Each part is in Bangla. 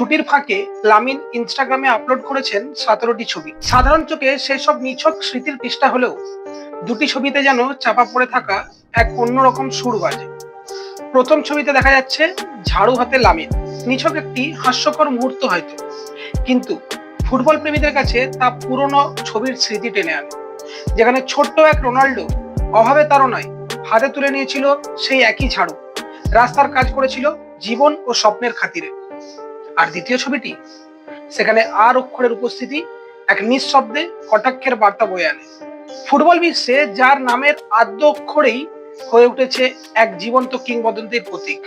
ছুটির ফাঁকে লামিন ইনস্টাগ্রামে আপলোড করেছেন সতেরোটি ছবি। সাধারণ চোখে সেসব নিছক স্মৃতির পৃষ্ঠা হলেও দুটি ছবিতে যেন চাপা পড়ে থাকা এক অন্যরকম সুর বাজে। প্রথম ছবিতে দেখা যাচ্ছে ঝাড়ু হাতে লামিন। নিছক একটি হাস্যকর মুহূর্ত হয়তো, কিন্তু ফুটবল প্রেমীদের কাছে তা পুরনো ছবির স্মৃতি টেনে আনে। যেখানে ছোট্ট এক রোনাল্ডো অভাবে তারও নয়, হাতে তুলে নিয়েছিল সেই একই ঝাড়ু। রাস্তার কাজ করেছিল জীবন ও স্বপ্নের খাতিরে। আর দ্বিতীয় ছবিটি, সেখানে আর অক্ষরের উপস্থিতি এক নিঃশব্দে কটাক্ষের বার্তা বয়ে আনে। ফুটবল বিশ্বে যার নামের আদ্য অক্ষরেই হয়ে উঠেছে এক জীবন্ত কিংবদন্তির প্রতীক,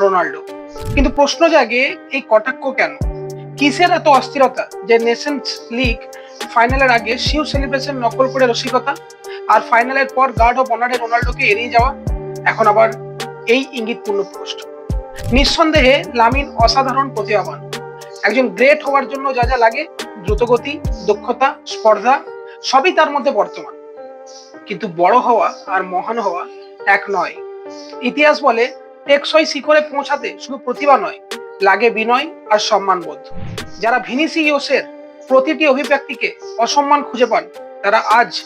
রোনাল্ডো। কিন্তু প্রশ্ন জাগে, এই কটাক্ষ কেন? কিসের এত অস্থিরতা যে নেশনস লিগ ফাইনালের আগে শিউ সেলিব্রেশন নকল করে রসিকতা আর ফাইনালের পর গার্ড অফ অনারে রোনাল্ডোকে এড়িয়ে যাওয়া এখন আবার এই ইঙ্গিতপূর্ণ পোস্ট নিঃসন্দেহে লামিন অসাধারণ প্রতিভাবান। একজন গ্রেট হওয়ার জন্য যা যা লাগে, দ্রুতগতি, দক্ষতা, স্পর্ধা, সবই তার মধ্যে বর্তমান। কিন্তু বড় হওয়া আর মহান হওয়া এক নয়। ইতিহাস বলে, টেকসই শিখরে পৌঁছাতে শুধু প্রতিভা নয়, লাগে বিনয় আর সম্মানবোধ। যারা ভিনিসিওসের প্রতিটি অভিব্যক্তিকে অসম্মান খুঁজে পান, তারা আজ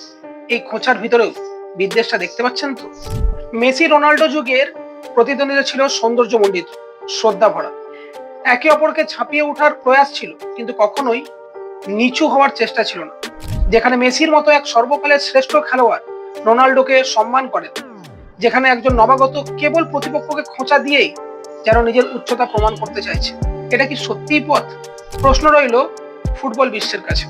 এই খোঁচার ভিতরেও বিদ্বেষটা দেখতে পাচ্ছেন তো? মেসি রোনাল্ডো যুগের প্রতিদ্বন্দ্বিতা ছিল সৌন্দর্যমণ্ডিত, শ্রদ্ধা ভরা। একে অপরকে ছাপিয়ে ওঠার প্রয়াস ছিল, কিন্তু কখনোই নিচু হওয়ার চেষ্টা ছিল না। যেখানে মেসির মতো এক সর্বকালের শ্রেষ্ঠ খেলোয়াড় রোনাল্ডোকে সম্মান করেন, যেখানে একজন নবাগত কেবল প্রতিপক্ষকে খোঁচা দিয়েই যেন নিজের উচ্চতা প্রমাণ করতে চাইছে। এটা কি সত্যিই পথ? প্রশ্ন রইল ফুটবল বিশ্বের কাছে।